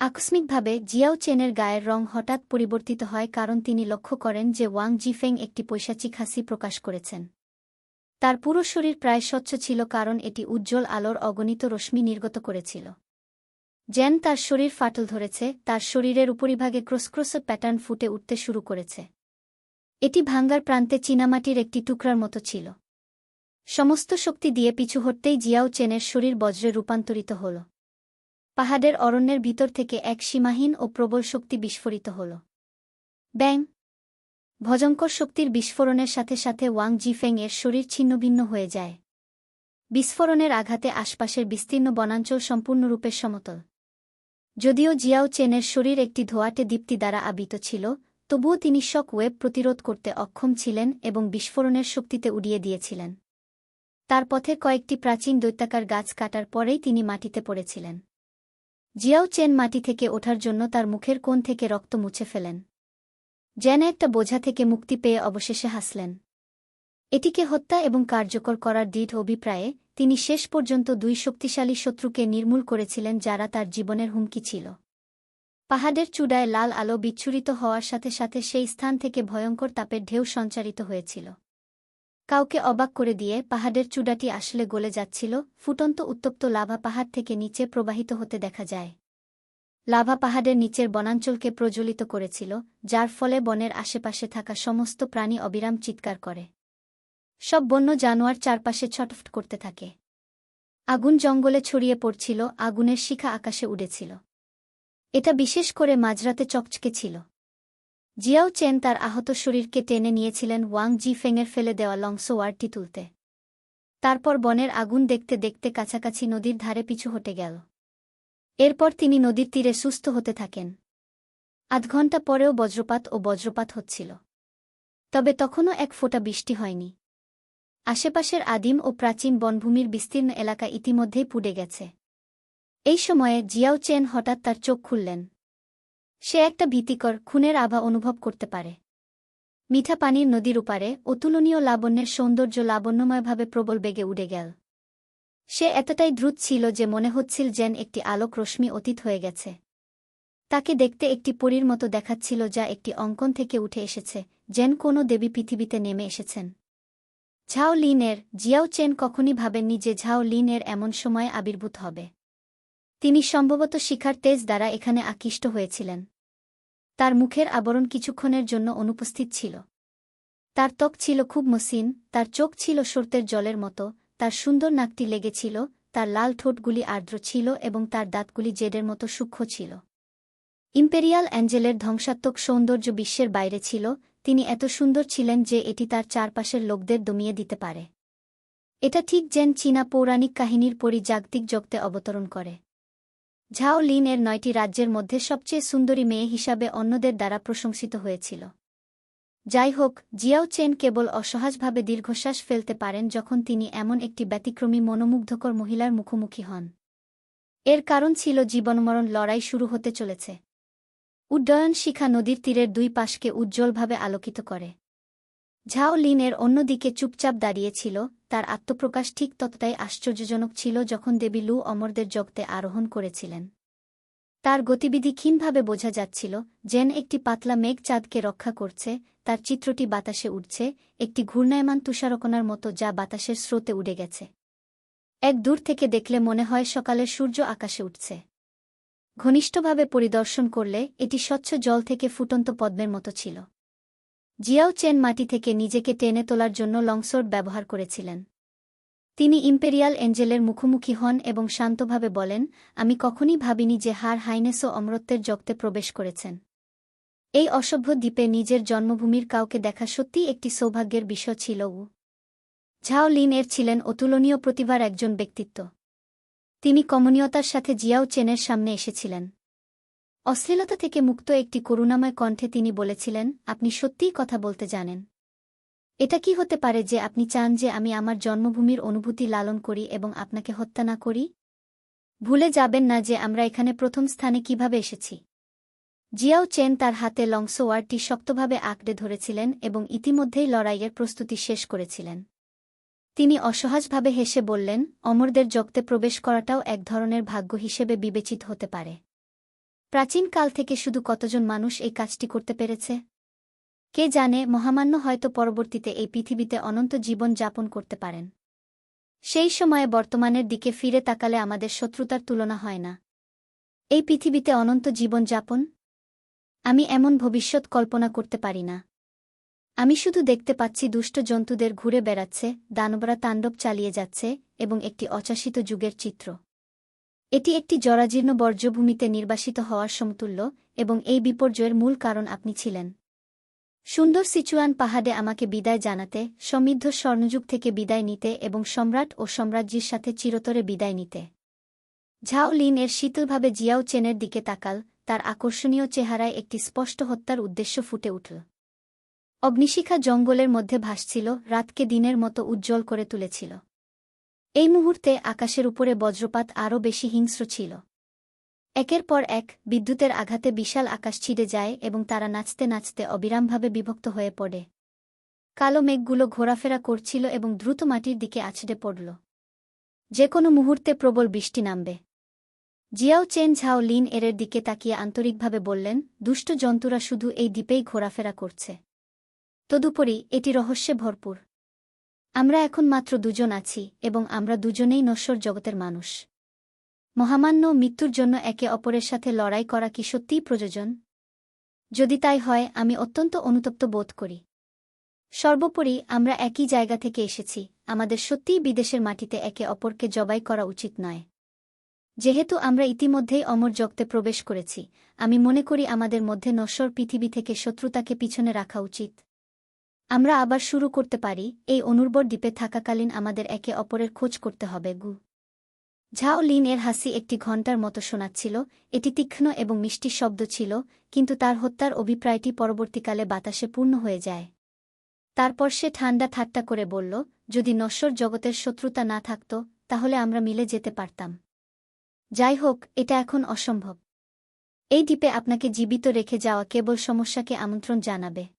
আকস্মিকভাবে জিয়াও চেনের গায়ের রং হঠাৎ পরিবর্তিত হয় কারণ তিনি লক্ষ্য করেন যে ওয়াং জিফেং একটি পৈশাচিক হাসি প্রকাশ করেছেন। তার পুরো শরীর প্রায় স্বচ্ছ ছিল কারণ এটি উজ্জ্বল আলোর অগণিত রশ্মি নির্গত করেছিল। জেন তার শরীর ফাটল ধরেছে, তার শরীরের উপরিভাগে ক্রসক্রস প্যাটার্ন ফুটে উঠতে শুরু করেছে। এটি ভাঙ্গার প্রান্তে চীনামাটির একটি টুকরার মতো ছিল। সমস্ত শক্তি দিয়ে পিছু হটতেই জিয়াও চেনের শরীর বজ্রে রূপান্তরিত হল। পাহাড়ের অরণ্যের ভিতর থেকে এক সীমাহীন ও প্রবল শক্তি বিস্ফোরিত হল। ব্যাং! ভজঙ্কর শক্তির বিস্ফোরণের সাথে সাথে ওয়াং জিফেং এর শরীর ছিন্নভিন্ন হয়ে যায়। বিস্ফোরণের আঘাতে আশপাশের বিস্তীর্ণ বনাঞ্চল সম্পূর্ণরূপে সমতল। যদিও জিয়াও চেনের শরীর একটি ধোয়াটে দীপ্তি দ্বারা আবিত ছিল, তবুও তিনি শক ওয়েব প্রতিরোধ করতে অক্ষম ছিলেন এবং বিস্ফোরণের শক্তিতে উড়িয়ে দিয়েছিলেন। তার পথে কয়েকটি প্রাচীন দৈত্যাকার গাছ কাটার পরেই তিনি মাটিতে পড়েছিলেন। জিয়াও চেন মাটি থেকে ওঠার জন্য তার মুখের কোণ থেকে রক্ত মুছে ফেলেন। যেন একটা বোঝা থেকে মুক্তি পেয়ে অবশেষে হাসলেন। এটিকে হত্যা এবং কার্যকর করার দৃঢ় অভিপ্রায়ে তিনি শেষ পর্যন্ত দুই শক্তিশালী শত্রুকে নির্মূল করেছিলেন যারা তার জীবনের হুমকি ছিল। পাহাড়ের চূড়ায় লাল আলো বিচ্ছুরিত হওয়ার সাথে সাথে সেই স্থান থেকে ভয়ঙ্কর তাপের ঢেউ সঞ্চারিত হয়েছিল। কাউকে অবাক করে দিয়ে পাহাড়ের চূড়াটি আসলে গলে যাচ্ছিল, ফুটন্ত উত্তপ্ত লাভা পাহাড় থেকে নিচে প্রবাহিত হতে দেখা যায়। লাভা পাহাড়ের নিচের বনাঞ্চলকে প্রজ্বলিত করেছিল, যার ফলে বনের আশেপাশে থাকা সমস্ত প্রাণী অবিরাম চিৎকার করে। সব বন্য জানোয়ার চারপাশে ছটফট করতে থাকে। আগুন জঙ্গলে ছড়িয়ে পড়ছিল, আগুনের শিখা আকাশে উড়েছিল। এটা বিশেষ করে মাঝরাতে চকচকে ছিল। জিয়াও চেন তার আহত শরীরকে টেনে নিয়েছিলেন ওয়াং জি ফেঙের ফেলে দেওয়া লংস ওয়ারটি তুলতে। তারপর বনের আগুন দেখতে দেখতে কাছাকাছি নদীর ধারে পিছু হটে গেল। এরপর তিনি নদীর তীরে সুস্থ হতে থাকেন। আধ ঘণ্টা পরেও বজ্রপাত ও বজ্রপাত হচ্ছিল। তবে তখনও এক ফোঁটা বৃষ্টি হয়নি। আশেপাশের আদিম ও প্রাচীন বনভূমির বিস্তীর্ণ এলাকা ইতিমধ্যেই পুড়ে গেছে। এই সময়ে জিয়াও চেন হঠাৎ তার চোখ খুললেন। সে একটা ভীতিকর খুনের আভা অনুভব করতে পারে। মিঠা পানির নদীর উপারে অতুলনীয় লাবণ্যের সৌন্দর্য লাবণ্যময়ভাবে প্রবল বেগে উড়ে গেল। সে এতটাই দ্রুত ছিল যে মনে হচ্ছিল যেন একটি আলোক রশ্মি অতীত হয়ে গেছে। তাকে দেখতে একটি পরীর মতো দেখাচ্ছিল যা একটি অঙ্কন থেকে উঠে এসেছে, যেন কোনো দেবী পৃথিবীতে নেমে এসেছেন। ঝাও লিনের, জিয়াও চেন কখনই ভাবেননি যে ঝাও লিনের এমন সময় আবির্ভূত হবে। তিনি সম্ভবত শিখার তেজ দ্বারা এখানে আকৃষ্ট হয়েছিলেন। তার মুখের আবরণ কিছুক্ষণের জন্য অনুপস্থিত ছিল। তার ত্বক ছিল খুব মসিন তার চোখ ছিল সর্তের জলের মতো, তার সুন্দর নাকটি লেগেছিল, তার লাল ঠোঁটগুলি আর্দ্র ছিল এবং তার দাঁতগুলি জেডের মতো সূক্ষ্ম ছিল। ইম্পেরিয়াল অ্যাঞ্জেলের ধ্বংসাত্মক সৌন্দর্য বিশ্বের বাইরে ছিল, তিনি এত সুন্দর ছিলেন যে এটি তার চারপাশের লোকদের দমিয়ে দিতে পারে। এটা ঠিক যেন চীনা পৌরাণিক কাহিনীর পরি জাগতিক জগতে অবতরণ করে। ঝাও লিন এর নয়টি রাজ্যের মধ্যে সবচেয়ে সুন্দরী মেয়ে হিসাবে অন্যদের দ্বারা প্রশংসিত হয়েছিল। যাই হোক জিয়াও চেন কেবল অসহজভাবে দীর্ঘশ্বাস ফেলতে পারেন যখন তিনি এমন একটি ব্যতিক্রমী মনোমুগ্ধকর মহিলার মুখোমুখি হন। এর কারণ ছিল জীবনমরণ লড়াই শুরু হতে চলেছে। উড্ডয়ন শিখা নদীর তীরের দুই পাশকে উজ্জ্বলভাবে আলোকিত করে। ঝাও লিনের অন্যদিকে চুপচাপ দাঁড়িয়েছিল, তার আত্মপ্রকাশ ঠিক ততটাই আশ্চর্যজনক ছিল যখন দেবী লু অমরদের জগতে আরোহণ করেছিলেন। তার গতিবিধি ক্ষীণভাবে বোঝা যাচ্ছিল, যেন একটি পাতলা মেঘ চাঁদকে রক্ষা করছে, তার চিত্রটি বাতাসে উঠছে একটি ঘূর্ণায়মান তুষারকণার মতো যা বাতাসের স্রোতে উড়ে গেছে। এক দূর থেকে দেখলে মনে হয় সকালের সূর্য আকাশে উঠছে। ঘনিষ্ঠভাবে পরিদর্শন করলে এটি স্বচ্ছ জল থেকে ফুটন্ত পদ্মের মতো ছিল। জিয়াও চেন মাটি থেকে নিজেকে টেনে তোলার জন্য লংসোর্ড ব্যবহার করেছিলেন। তিনি ইম্পেরিয়াল এঞ্জেলের মুখোমুখি হন এবং শান্তভাবে বলেন, আমি কখনই ভাবিনি যে হার হাইনেসও অমরত্বের জগতে প্রবেশ করেছেন। এই অসভ্য দ্বীপে নিজের জন্মভূমির কাউকে দেখা সত্যিই একটি সৌভাগ্যের বিষয় ছিল উ। ঝাও লিন এর ছিলেন অতুলনীয় প্রতিভার একজন ব্যক্তিত্ব। তিনি কমনীয়তার সাথে জিয়াও চেনের সামনে এসেছিলেন। অশ্লীলতা থেকে মুক্ত একটি করুণাময় কণ্ঠে তিনি বলেছিলেন, আপনি সত্যিই কথা বলতে জানেন। এটা কি হতে পারে যে আপনি চান যে আমি আমার জন্মভূমির অনুভূতি লালন করি এবং আপনাকে হত্যা না করি? ভুলে যাবেন না যে আমরা এখানে প্রথম স্থানে কীভাবে এসেছি। জিয়াও চেন তার হাতে লংসোয়ারটি শক্তভাবে আঁকড়ে ধরেছিলেন এবং ইতিমধ্যেই লড়াইয়ের প্রস্তুতি শেষ করেছিলেন। তিনি অসহজভাবে হেসে বললেন, অমরদের জগতে প্রবেশ করাটাও এক ধরনের ভাগ্য হিসেবে বিবেচিত হতে পারে। প্রাচীনকাল থেকে শুধু কতজন মানুষ এই কাজটি করতে পেরেছে? কে জানে, মহামান্য হয়তো পরবর্তীতে এই পৃথিবীতে অনন্ত জীবন যাপন করতে পারেন। সেই সময়ে বর্তমানের দিকে ফিরে তাকালে আমাদের শত্রুতার তুলনা হয় না। এই পৃথিবীতে অনন্ত জীবন যাপন? আমি এমন ভবিষ্যৎ কল্পনা করতে পারি না। আমি শুধু দেখতে পাচ্ছি দুষ্ট জন্তুদের ঘুরে বেড়াচ্ছে, দানবরা তাণ্ডব চালিয়ে যাচ্ছে এবং একটি অচাশিত যুগের চিত্র। এটি একটি জরাজীর্ণ বর্জ্যভূমিতে নির্বাসিত হওয়ার সমতুল্য এবং এই বিপর্যয়ের মূল কারণ আপনি ছিলেন। সুন্দর সিচুয়ান পাহাড়ে আমাকে বিদায় জানাতে, সমৃদ্ধ স্বর্ণযুগ থেকে বিদায় নিতে এবং সম্রাট ও সাম্রাজ্যের সাথে চিরতরে বিদায় নিতে। ঝাও লিন এর শীতলভাবে জিয়াও চেনের দিকে তাকাল, তার আকর্ষণীয় চেহারায় একটি স্পষ্ট হত্যার উদ্দেশ্য ফুটে উঠল। অগ্নিশিখা জঙ্গলের মধ্যে ভাসছিল, রাতকে দিনের মতো উজ্জ্বল করে তুলেছিল। এই মুহূর্তে আকাশের উপরে বজ্রপাত আরও বেশি হিংস্র ছিল। একের পর এক বিদ্যুতের আঘাতে বিশাল আকাশ ছিঁড়ে যায় এবং তারা নাচতে নাচতে অবিরামভাবে বিভক্ত হয়ে পড়ে। কালো মেঘগুলো ঘোরাফেরা করছিল এবং দ্রুত মাটির দিকে আছড়ে পড়ল। যে কোনো মুহূর্তে প্রবল বৃষ্টি নামবে। জিয়াও চেন ঝাও লিন এরের দিকে তাকিয়ে আন্তরিকভাবে বললেন, দুষ্ট জন্তুরা শুধু এই দ্বীপেই ঘোরাফেরা করছে। তদুপরি এটি রহস্যে ভরপুর। আমরা এখন মাত্র দুজন আছি এবং আমরা দুজনেই নশ্বর জগতের মানুষ। মহামান্য মৃত্যুর জন্য একে অপরের সাথে লড়াই করা কি সত্যিই প্রয়োজন? যদি তাই হয়, আমি অত্যন্ত অনুতপ্ত বোধ করি। সর্বোপরি, আমরা একই জায়গা থেকে এসেছি, আমাদের সত্যিই বিদেশের মাটিতে একে অপরকে জবাই করা উচিত নয়। যেহেতু আমরা ইতিমধ্যেই অমর জগতে প্রবেশ করেছি, আমি মনে করি আমাদের মধ্যে নশ্বর পৃথিবী থেকে শত্রুতাকে পিছনে রাখা উচিত। আমরা আবার শুরু করতে পারি, এই অনুর্বর দ্বীপে থাকাকালীন আমাদের একে অপরের খোঁজ করতে হবে, গু। ঝাও লিন এর হাসি একটি ঘণ্টার মতো শোনাচ্ছিল, এটি তীক্ষ্ণ এবং মিষ্টি শব্দ ছিল, কিন্তু তার হত্যার অভিপ্রায়টি পরবর্তীকালে বাতাসে পূর্ণ হয়ে যায়। তারপর সে ঠান্ডা ঠাট্টা করে বলল, যদি নশ্বর জগতের শত্রুতা না থাকত, তাহলে আমরা মিলে যেতে পারতাম। যাই হোক, এটা এখন অসম্ভব। এই দ্বীপে আপনাকে জীবিত রেখে যাওয়া কেবল সমস্যাকে আমন্ত্রণ জানাবে।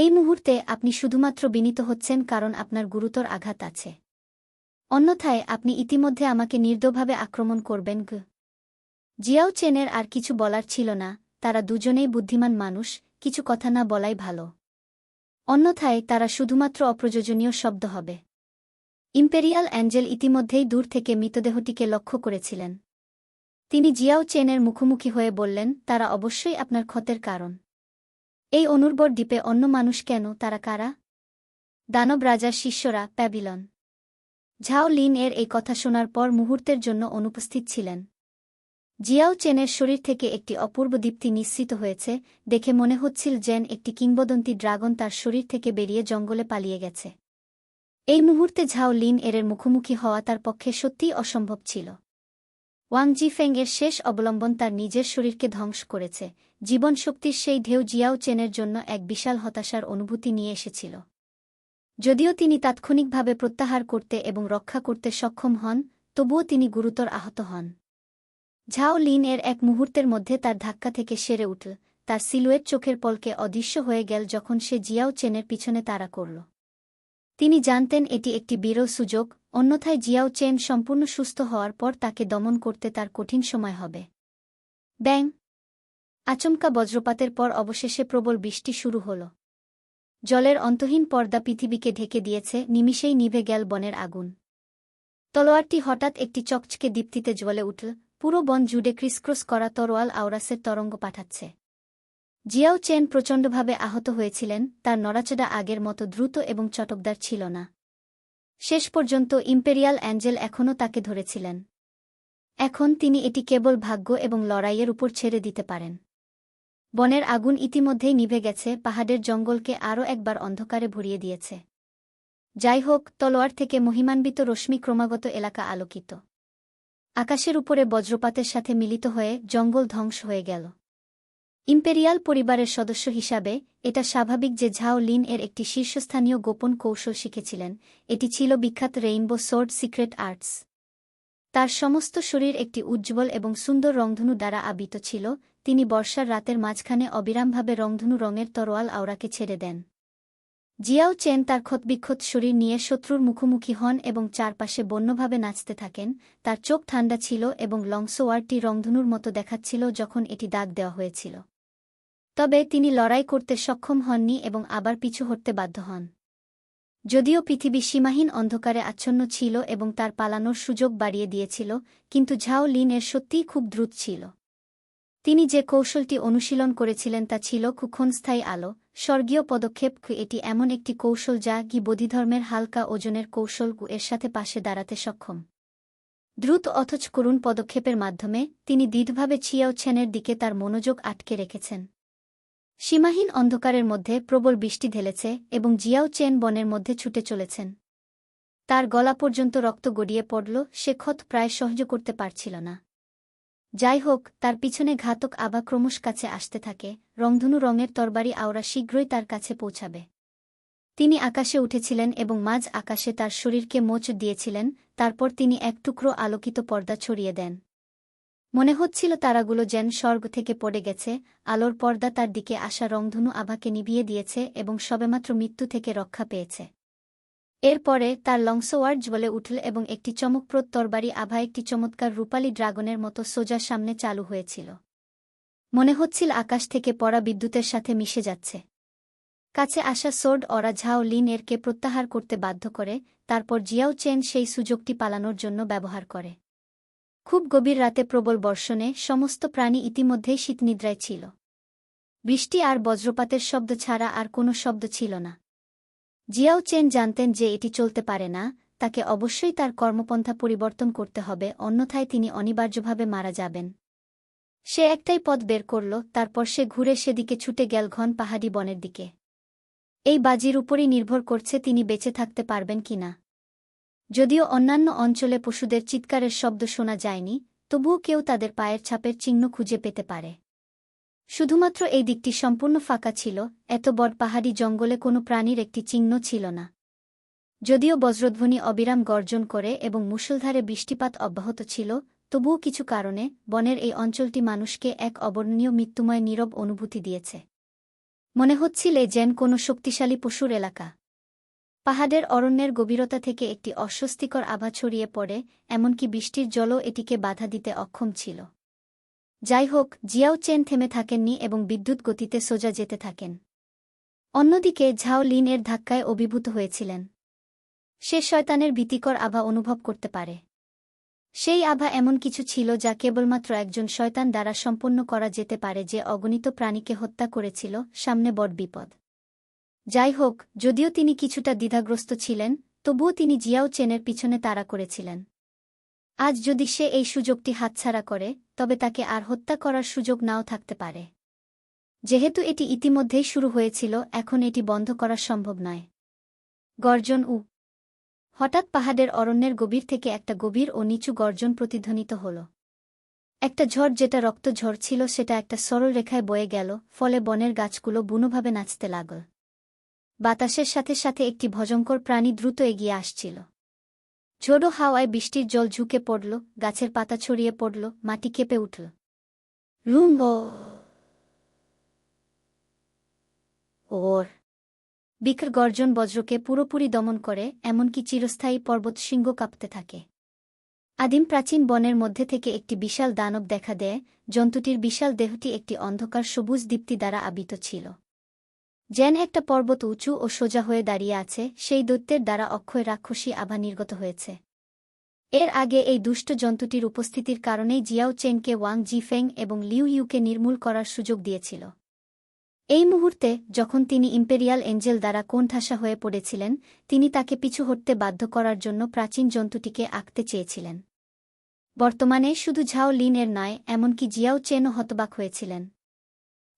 এই মুহূর্তে আপনি শুধুমাত্র বিনীত হচ্ছেন কারণ আপনার গুরুতর আঘাত আছে। অন্যথায় আপনি ইতিমধ্যে আমাকে নির্দভাবে আক্রমণ করবেন গ। জিয়াও চেনের আর কিছু বলার ছিল না, তারা দুজনেই বুদ্ধিমান মানুষ, কিছু কথা না বলাই ভালো। অন্যথায় তারা শুধুমাত্র অপ্রয়োজনীয় শব্দ হবে। ইম্পেরিয়াল অ্যাঞ্জেল ইতিমধ্যেই দূর থেকে মৃতদেহটিকে লক্ষ্য করেছিলেন। তিনি জিয়াও চেনের মুখোমুখি হয়ে বললেন, তারা অবশ্যই আপনার ক্ষতের কারণ। এই অনুর্বর দ্বীপে অন্য মানুষ কেন, তারা কারা? দানব রাজার শিষ্যরা প্যাবিলন। ঝাও লিন এর এই কথা শোনার পর মুহূর্তের জন্য অনুপস্থিত ছিলেন। জিয়াও চেনের শরীর থেকে একটি অপূর্ব দীপ্তি নিশ্চিত হয়েছে, দেখে মনে হচ্ছিল যেন একটি কিংবদন্তি ড্রাগন তার শরীর থেকে বেরিয়ে জঙ্গলে পালিয়ে গেছে। এই মুহূর্তে ঝাও লিন এরের মুখোমুখি হওয়া তার পক্ষে সত্যিই অসম্ভব ছিল। ওয়াং জিফেং এর শেষ অবলম্বন তার নিজের শরীরকে ধ্বংস করেছে জীবন শক্তির সেই ঢেউ জিয়াও চেনের জন্য এক বিশাল হতাশার অনুভূতি নিয়ে এসেছিল। যদিও তিনি তাৎক্ষণিকভাবে প্রত্যাহার করতে এবং রক্ষা করতে সক্ষম হন, তবুও তিনি গুরুতর আহত হন। ঝাও লিন এর এক মুহূর্তের মধ্যে তার ধাক্কা থেকে সেরে উঠল। তার সিলুয়েট চোখের পলকে অদৃশ্য হয়ে গেল যখন সে জিয়াও চেনের পিছনে তাড়া করল। তিনি জানতেন এটি একটি বিরল সুযোগ, অন্যথায় জিয়াও চেন সম্পূর্ণ সুস্থ হওয়ার পর তাকে দমন করতে তার কঠিন সময় হবে। ব্যাং! আচমকা বজ্রপাতের পর অবশেষে প্রবল বৃষ্টি শুরু হল। জলের অন্তহীন পর্দা পৃথিবীকে ঢেকে দিয়েছে নিমিষেই নিভে গেল বনের আগুন। তলোয়ারটি হঠাৎ একটি চকচকে দীপ্তিতে জ্বলে উঠল, পুরো বন জুড়ে ক্রিসক্রস করা তরোয়াল আওরাসের তরঙ্গ পাঠাচ্ছে। জিয়াও চেন প্রচণ্ডভাবে আহত হয়েছিলেন, তার নড়াচড়া আগের মতো দ্রুত এবং চটকদার ছিল না। শেষ পর্যন্ত ইম্পেরিয়াল অ্যাঞ্জেল এখনও তাকে ধরেছিলেন। এখন তিনি এটি কেবল ভাগ্য এবং লড়াইয়ের উপর ছেড়ে দিতে পারেন। বনের আগুন ইতিমধ্যেই নিভে গেছে, পাহাড়ের জঙ্গলকে আরও একবার অন্ধকারে ভরিয়ে দিয়েছে। যাই হোক, তলোয়ার থেকে মহিমান্বিত রশ্মি ক্রমাগত এলাকা আলোকিত। আকাশের উপরে বজ্রপাতের সাথে মিলিত হয়ে জঙ্গল ধ্বংস হয়ে গেল। ইম্পেরিয়াল পরিবারের সদস্য হিসাবে, এটা স্বাভাবিক যে ঝাও লিন এর একটি শীর্ষস্থানীয় গোপন কৌশল শিখেছিলেন, এটি ছিল বিখ্যাত রেইনবো সোর্ড সিক্রেট আর্টস। তার সমস্ত শরীর একটি উজ্জ্বল এবং সুন্দর রংধনু দ্বারা আবৃত ছিল তিনি বর্ষার রাতের মাঝখানে অবিরামভাবে রংধনু রঙের তরোয়াল আওরাকে ছেড়ে দেন। জিয়াও চেন তার ক্ষতবিক্ষত শরীর নিয়ে শত্রুর মুখোমুখি হন এবং চারপাশে বন্যভাবে নাচতে থাকেন। তার চোখ ঠান্ডা ছিল এবং লংসোয়ারটি রংধনুর মতো দেখাচ্ছিল যখন এটি দাগ দেওয়া হয়েছিল। তবে তিনি লড়াই করতে সক্ষম হননি এবং আবার পিছু হটতে বাধ্য হন। যদিও পৃথিবী সীমাহীন অন্ধকারে আচ্ছন্ন ছিল এবং তার পালানোর সুযোগ বাড়িয়ে দিয়েছিল, কিন্তু ঝাও লিন এর সত্যিই খুব দ্রুত ছিল। তিনি যে কৌশলটি অনুশীলন করেছিলেন তা ছিল ক্ষুক্ষণস্থায়ী আলো। স্বর্গীয় পদক্ষেপ এটি এমন একটি কৌশল যা গি বোধিধর্মের হালকা ওজনের কৌশল এর সাথে পাশে দাঁড়াতে সক্ষম। দ্রুত অথচ করুণ পদক্ষেপের মাধ্যমে তিনি দৃঢ়ভাবে ছিয়াও ছেনের দিকে তার মনোযোগ আটকে রেখেছেন। সীমাহীন অন্ধকারের মধ্যে প্রবল বৃষ্টি ঢেলেছে এবং জিয়াও চেন বনের মধ্যে ছুটে চলেছেন। তার গলা পর্যন্ত রক্ত গড়িয়ে পড়ল, সে ক্ষত প্রায় সহ্য করতে পারছিল না। যাই হোক তার পিছনে ঘাতক আবা ক্রমশ কাছে আসতে থাকে, রংধনু রঙের তরবারি আওরা শীঘ্রই তার কাছে পৌঁছাবে। তিনি আকাশে উঠেছিলেন এবং মাঝ আকাশে তার শরীরকে মোচ দিয়েছিলেন, তারপর তিনি এক টুকরো আলোকিত পর্দা ছড়িয়ে দেন। মনে হচ্ছিল তারাগুলো যেন স্বর্গ থেকে পড়ে গেছে, আলোর পর্দা তার দিকে আসা রংধনু আভাকে নিভিয়ে দিয়েছে এবং সবেমাত্র মৃত্যু থেকে রক্ষা পেয়েছে। এরপরে তার লংসোয়ার্জ জ্বলে উঠল এবং একটি চমকপ্রদ তরবারি আভা একটি চমৎকার রূপালী ড্রাগনের মতো সোজা সামনে চালু হয়েছিল। মনে হচ্ছিল আকাশ থেকে পড়া বিদ্যুতের সাথে মিশে যাচ্ছে। কাছে আসা সোর্ড অরা ঝাও লিন এরকে প্রত্যাহার করতে বাধ্য করে, তারপর জিয়াও চেন সেই সুযোগটি পালানোর জন্য ব্যবহার করে। খুব গভীর রাতে প্রবল বর্ষণে সমস্ত প্রাণী ইতিমধ্যেই শীতনিদ্রায় ছিল। বৃষ্টি আর বজ্রপাতের শব্দ ছাড়া আর কোনো শব্দ ছিল না। জিয়াও চেন জানতেন যে এটি চলতে পারে না, তাকে অবশ্যই তার কর্মপন্থা পরিবর্তন করতে হবে, অন্যথায় তিনি অনিবার্যভাবে মারা যাবেন। সে একটাই পথ বের করল, তারপর সে ঘুরে সেদিকে ছুটে গেল ঘন পাহাড়ি বনের দিকে। এই বাজির উপরই নির্ভর করছে তিনি বেঁচে থাকতে পারবেন কিনা যদিও অন্যান্য অঞ্চলে পশুদের চিৎকারের শব্দ শোনা যায়নি, তবুও কেউ তাদের পায়ের ছাপের চিহ্ন খুঁজে পেতে পারে। শুধুমাত্র এই দিকটি সম্পূর্ণ ফাঁকা ছিল, এত বড় পাহাড়ি জঙ্গলে কোনো প্রাণীর একটি চিহ্ন ছিল না। যদিও বজ্রধ্বনি অবিরাম গর্জন করে এবং মুষলধারে বৃষ্টিপাত অব্যাহত ছিল, তবুও কিছু কারণে বনের এই অঞ্চলটি মানুষকে এক অবর্ণনীয় মৃত্যুময় নীরব অনুভূতি দিয়েছে। মনে হচ্ছিল যেন কোনো শক্তিশালী পশুর এলাকা। পাহাড়ের অরণ্যের গভীরতা থেকে একটি অস্বস্তিকর আভা ছড়িয়ে পড়ে, এমনকি বৃষ্টির জলও এটিকে বাধা দিতে অক্ষম ছিল। যাই হোক জিয়াও চেন থেমে থাকেননি এবং বিদ্যুৎ গতিতে সোজা যেতে থাকেন। অন্যদিকে, ঝাও লিন এর ধাক্কায় অভিভূত হয়েছিলেন। সে শয়তানের ভীতিকর আভা অনুভব করতে পারে। সেই আভা এমন কিছু ছিল যা কেবলমাত্র একজন শয়তান দ্বারা সম্পন্ন করা যেতে পারে যে অগণিত প্রাণীকে হত্যা করেছিল সামনে বড় বিপদ। যাই হোক যদিও তিনি কিছুটা দ্বিধাগ্রস্ত ছিলেন, তবুও তিনি জিয়াও চেনের পিছনে তাড়া করেছিলেন। আজ যদি সে এই সুযোগটি হাতছাড়া করে, তবে তাকে আর হত্যা করার সুযোগ নাও থাকতে পারে। যেহেতু এটি ইতিমধ্যেই শুরু হয়েছিল, এখন এটি বন্ধ করা সম্ভব নয়। গর্জন উ। হঠাৎ পাহাড়ের অরণ্যের গভীর থেকে একটা গভীর ও নিচু গর্জন প্রতিধ্বনিত হল। একটা ঝড় যেটা রক্ত ঝড় ছিল, সেটা একটা সরল রেখায় বয়ে গেল, ফলে বনের গাছগুলো বুনোভাবে নাচতে লাগল। বাতাসের সাথে সাথে একটি ভজঙ্কর প্রাণী দ্রুত এগিয়ে আসছিল। ঝোড়ো হাওয়ায় বৃষ্টির জল ঝুঁকে পড়ল, গাছের পাতা ছড়িয়ে পড়ল, মাটি কেঁপে উঠল। রুম ওর। বিকর গর্জন বজ্রকে পুরোপুরি দমন করে, এমনকি চিরস্থায়ী পর্বত সিংহ কাঁপতে থাকে। আদিম প্রাচীন বনের মধ্যে থেকে একটি বিশাল দানব দেখা দেয়, জন্তুটির বিশাল দেহটি একটি অন্ধকার সবুজ দীপ্তি দ্বারা আবিত ছিল। যেন একটা পর্বত উঁচু ও সোজা হয়ে দাঁড়িয়ে আছে, সেই দৈত্যের দ্বারা অক্ষয় রাক্ষসী আভা নির্গত হয়েছে। এর আগে এই দুষ্ট জন্তুটির উপস্থিতির কারণেই জিয়াও চেনকে ওয়াং জিফেং এবং লিউ ইউকে নির্মূল করার সুযোগ দিয়েছিল। এই মুহূর্তে, যখন তিনি ইম্পেরিয়াল এঞ্জেল দ্বারা কোণঠাসা হয়ে পড়েছিলেন, তিনি তাকে পিছু হটতে বাধ্য করার জন্য প্রাচীন জন্তুটিকে আঁকতে চেয়েছিলেন। বর্তমানে শুধু ঝাও লিন এর নয়, এমনকি জিয়াও চেনও হতবাক হয়েছিলেন।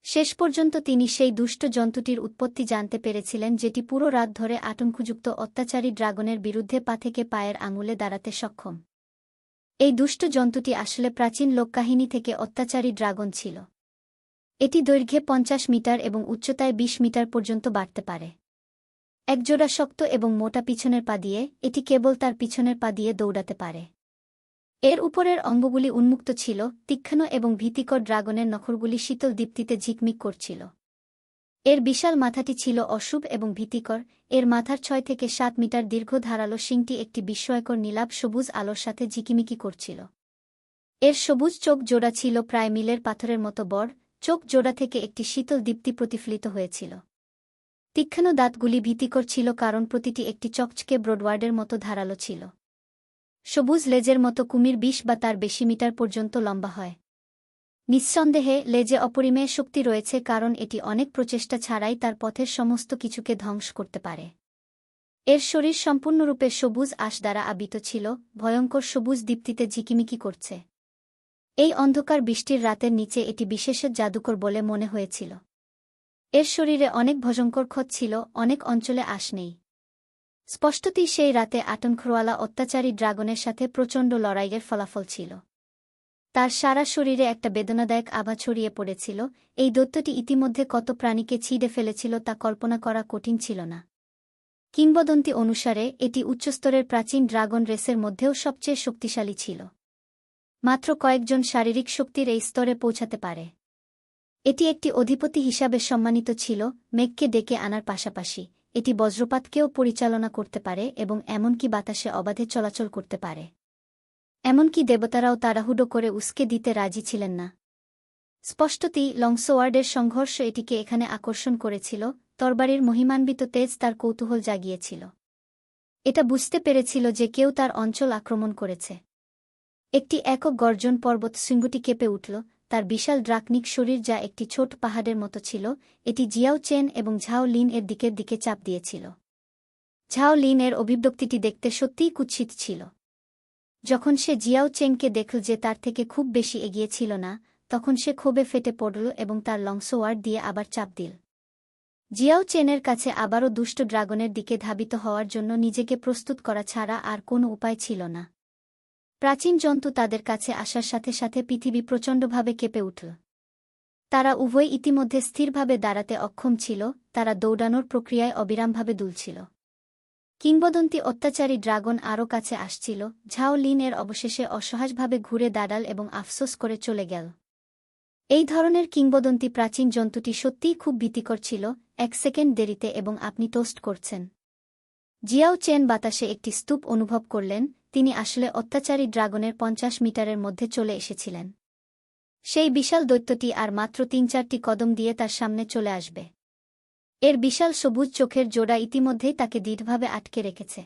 শেষ পর্যন্ত তিনি সেই দুষ্ট জন্তুটির উৎপত্তি জানতে পেরেছিলেন যেটি পুরো রাত ধরে আতঙ্কযুক্ত অত্যাচারী ড্রাগনের বিরুদ্ধে পা থেকে পায়ের আঙুলে দাঁড়াতে সক্ষম। এই দুষ্ট জন্তুটি আসলে প্রাচীন লোককাহিনী থেকে অত্যাচারী ড্রাগন ছিল। এটি দৈর্ঘ্যে পঞ্চাশ মিটার এবং উচ্চতায় ২০ মিটার পর্যন্ত বাড়তে পারে। একজোড়া শক্ত এবং মোটা পিছনের পা দিয়ে, এটি কেবল তার পিছনের পা দিয়ে দৌড়াতে পারে। এর উপরের অঙ্গগুলি উন্মুক্ত ছিল, তীক্ষ্ণ এবং ভীতিকর ড্রাগনের নখরগুলি শীতল দীপ্তিতে ঝিকমিক করছিল। এর বিশাল মাথাটি ছিল অশুভ এবং ভীতিকর, এর মাথার ছয় থেকে সাত মিটার দীর্ঘ ধারালো শিংটি একটি বিস্ময়কর নীলাভ সবুজ আলোর সাথে ঝিকিমিকি করছিল। এর সবুজ চোখ জোড়া ছিল প্রায় মিলের পাথরের মতো বড়, চোখ জোড়া থেকে একটি শীতল দীপ্তি প্রতিফলিত হয়েছিল। তীক্ষ্ণ দাঁতগুলি ভীতিকর ছিল কারণ প্রতিটি একটি চকচকে ব্রডওয়ার্ডের মতো ধারালো ছিল। সবুজ লেজের মতো কুমির বিশ বা তার বেশি মিটার পর্যন্ত লম্বা হয়। নিঃসন্দেহে, লেজে অপরিমেয় শক্তি রয়েছে কারণ এটি অনেক প্রচেষ্টা ছাড়াই তার পথের সমস্ত কিছুকে ধ্বংস করতে পারে। এর শরীর সম্পূর্ণরূপে সবুজ আশ দ্বারা আবৃত ছিল, ভয়ঙ্কর সবুজ দীপ্তিতে ঝিকিমিকি করছে। এই অন্ধকার বৃষ্টির রাতের নিচে এটি বিশেষের জাদুকর বলে মনে হয়েছিল। এর শরীরে অনেক ভয়ঙ্কর ক্ষত ছিল, অনেক অঞ্চলে আশ নেই। স্পষ্টতই সেই রাতে আটনখরওয়ালা অত্যাচারী ড্রাগনের সাথে প্রচণ্ড লড়াইয়ের ফলাফল ছিল। তার সারা শরীরে একটা বেদনাদায়ক আভা ছড়িয়ে পড়েছিল। এই দৈত্যটি ইতিমধ্যে কত প্রাণীকে ছিঁড়ে ফেলেছিল তা কল্পনা করা কঠিন ছিল না। কিংবদন্তি অনুসারে, এটি উচ্চস্তরের প্রাচীন ড্রাগন রেসের মধ্যেও সবচেয়ে শক্তিশালী ছিল। মাত্র কয়েকজন শারীরিক শক্তির এই স্তরে পৌঁছাতে পারে। এটি একটি অধিপতি হিসাবে সম্মানিত ছিল, মেঘকে ডেকে আনার পাশাপাশি। এটি বজ্রপাতকেও পরিচালনা করতে পারে এবং এমনকি বাতাসে অবাধে চলাচল করতে পারে। এমনকি দেবতারাও তাড়াহুডো করে উস্কে দিতে রাজি ছিলেন না। স্পষ্টতই লংসোয়ার্ডের সংঘর্ষ এটিকে এখানে আকর্ষণ করেছিল, তরবারির মহিমান্বিত তেজ তার কৌতূহল জাগিয়েছিল। এটা বুঝতে পেরেছিল যে কেউ তার অঞ্চল আক্রমণ করেছে। একটি একক গর্জন পর্বত শৃঙ্গটি কেঁপে উঠল তার বিশাল ড্রাকনিক শরীর যা একটি ছোট পাহাড়ের মতো ছিল, এটি জিয়াও চেন এবং ঝাও লিন এর দিকের দিকে চাপ দিয়েছিল। ঝাও লিন এর অভিব্যক্তিটি দেখতে সত্যিই কুৎসিত ছিল। যখন সে জিয়াও চেংকে দেখল যে তার থেকে খুব বেশি এগিয়েছিল না, তখন সে ক্ষোভে ফেটে পড়ল এবং তার লংসোয়ার্ড দিয়ে আবার চাপ দিল। জিয়াও চেনের কাছে আবারও দুষ্ট ড্রাগনের দিকে ধাবিত হওয়ার জন্য নিজেকে প্রস্তুত করা ছাড়া আর কোনো উপায় ছিল না। প্রাচীন জন্তু তাদের কাছে আসার সাথে সাথে পৃথিবী প্রচণ্ডভাবে কেঁপে উঠল। তারা উভয় ইতিমধ্যে স্থিরভাবে দাঁড়াতে অক্ষম ছিল, তারা দৌড়ানোর প্রক্রিয়ায় অবিরামভাবে দুলছিল কিংবদন্তি অত্যাচারী ড্রাগন আরও কাছে আসছিল, ঝাও লিন এর অবশেষে অসহাসভাবে ঘুরে দাঁড়াল এবং আফসোস করে চলে গেল। এই ধরনের কিংবদন্তি প্রাচীন জন্তুটি সত্যিই খুব ভীতিকর ছিল, এক সেকেন্ড দেরিতে এবং আপনি টোস্ট করছেন। জিয়াও চেন বাতাসে একটি স্তূপ অনুভব করলেন তিনি আসলে অত্যাচারী ড্রাগনের পঞ্চাশ মিটারের মধ্যে চলে এসেছিলেন। সেই বিশাল দৈত্যটি আর মাত্র তিন চারটি কদম দিয়ে তার সামনে চলে আসবে। এর বিশাল সবুজ চোখের জোড়া ইতিমধ্যেই তাকে দৃঢ়ভাবে আটকে রেখেছে।